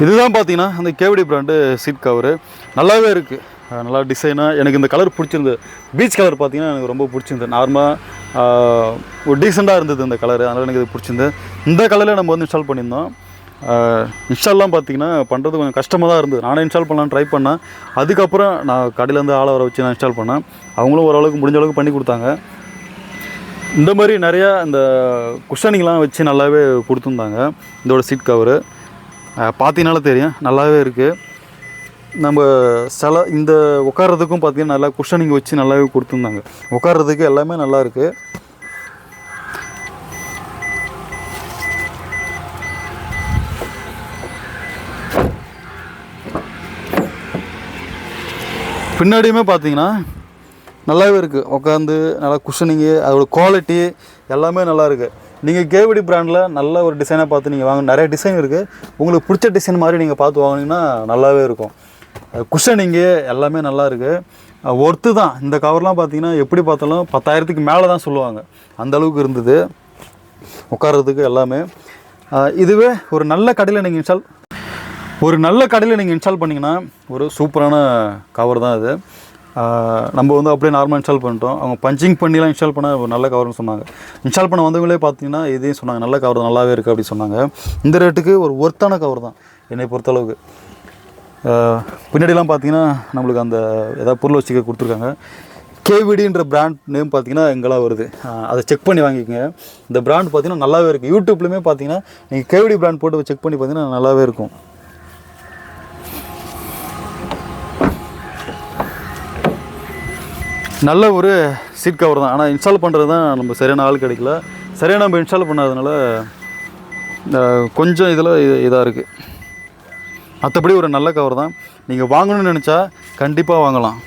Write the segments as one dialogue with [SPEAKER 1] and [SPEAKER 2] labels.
[SPEAKER 1] இதுதான் பார்த்தீங்கன்னா அந்த கேவிடி பிராண்டு சீட் கவரு. நல்லாவே இருக்குது நல்லா டிசைனாக எனக்கு இந்த கலர் பிடிச்சிருந்தது. பீச் கலர் பார்த்தீங்கன்னா எனக்கு ரொம்ப பிடிச்சிருந்தது. நார்மலாக ஒரு டீசெண்டாக இருந்தது இந்த கலர். அதனால் எனக்கு இது பிடிச்சிருந்தது. இந்த கலரில் நம்ம வந்து இன்ஸ்டால் பண்ணியிருந்தோம். இன்ஸ்டால்லாம் பார்த்தீங்கன்னா பண்ணுறது கொஞ்சம் கஷ்டமாக தான் இருந்தது. நானே இன்ஸ்டால் பண்ணலான்னு ட்ரை பண்ணேன். அதுக்கப்புறம் நான் கடையிலேருந்து ஆளை வர வச்சு நான் இன்ஸ்டால் பண்ணேன். அவங்களும் ஓரளவுக்கு முடிஞ்ச அளவுக்கு பண்ணி கொடுத்தாங்க. இந்த மாதிரி நிறையா இந்த குஷனிங்லாம் வச்சு நல்லாவே கொடுத்துருந்தாங்க. இதோட சீட் கவரு. பார்த்தீங்கனால தெரியும். நல்லாவே இருக்குது நம்ம சில இந்த உட்கார்றதுக்கும் பார்த்தீங்கன்னா நல்லா குஷனிங் வச்சு நல்லாவே கொடுத்துருந்தாங்க. உட்காரதுக்கு எல்லாமே நல்லா இருக்குது பின்னாடியுமே பார்த்தீங்கன்னா நல்லாவே இருக்குது உட்காந்து நல்லா குஷனிங்கு அதோட குவாலிட்டி எல்லாமே நல்லா இருக்குது நீங்கள் கேவிடி பிராண்டில் நல்ல ஒரு டிசைனாக பார்த்து நீங்கள் வாங்க நிறைய டிசைன் இருக்குது உங்களுக்கு பிடிச்ச டிசைன் மாதிரி நீங்கள் பார்த்து வாங்கினீங்கன்னா நல்லாவே இருக்கும். குஷனிங்கு எல்லாமே நல்லா இருக்குது ஒர்த்து தான். இந்த கவர்லாம் பார்த்தீங்கன்னா எப்படி பார்த்தாலும் பத்தாயிரத்துக்கு மேலே தான் சொல்லுவாங்க. அந்த அளவுக்கு இருந்தது. உட்கார்றதுக்கு எல்லாமே. இதுவே ஒரு நல்ல கடையில் நீங்கள் இன்ஸ்டால் ஒரு நல்ல கடையில் நீங்கள் இன்ஸ்டால் பண்ணிங்கன்னா ஒரு சூப்பரான கவர் தான் இது. நம்ம வந்து அப்படியே நார்மலாக இன்ஸ்டால் பண்ணிட்டோம். அவங்க பஞ்சிங் பண்ணிலாம் இன்ஸ்டால் பண்ண ஒரு நல்ல கவர்னு சொன்னாங்க. இன்ஸ்டால் பண்ண வந்தவங்களே பார்த்தீங்கன்னா இதையும் சொன்னாங்க. நல்ல கவர் நல்லாவே இருக்குது அப்படி சொன்னாங்க. இந்த ரேட்டுக்கு ஒரு ஒர்த்தான கவர் தான் என்னை பொறுத்தளவுக்கு. பின்னாடிலாம் பார்த்தீங்கன்னா நம்மளுக்கு அந்த ஏதாவது பொருள் வச்சுக்க கொடுத்துருக்காங்க. கேவிடின்ற பிராண்ட் நேம் பார்த்தீங்கன்னா எங்கெல்லாம் வருது? அதை செக் பண்ணி வாங்கிக்கோங்க. இந்த பிராண்ட் பார்த்தீங்கன்னா நல்லாவே இருக்குது யூடியூப்லேயுமே பார்த்தீங்கன்னா நீங்கள் கேவிடி பிராண்ட் போட்டு செக் பண்ணி பார்த்தீங்கன்னா நல்லாவே இருக்கும். நல்ல ஒரு சீட் கவர் தான். ஆனால் இன்ஸ்டால் பண்ணுறது தான் நம்ம சரியான ஆள் கிடைக்கல. சரியாக நம்ம இன்ஸ்டால் பண்ணாதனால கொஞ்சம் இதில் இதாக இருக்குது மற்றபடி ஒரு நல்ல கவர் தான். நீங்கள் வாங்கணும்னு நினச்சா கண்டிப்பாக வாங்கலாம்.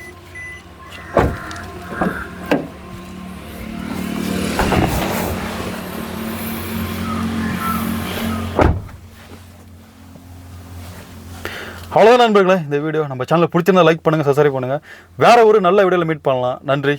[SPEAKER 1] அவ்வளோதான் நண்பர்களே இந்த வீடியோ நம்ம சேனலை பிடிச்சிருந்தா லைக் பண்ணுங்கள் சப்ஸ்கிரைப் பண்ணுங்கள் வேறு ஒரு நல்ல வீடியோவில் மீட் பண்ணலாம். நன்றி.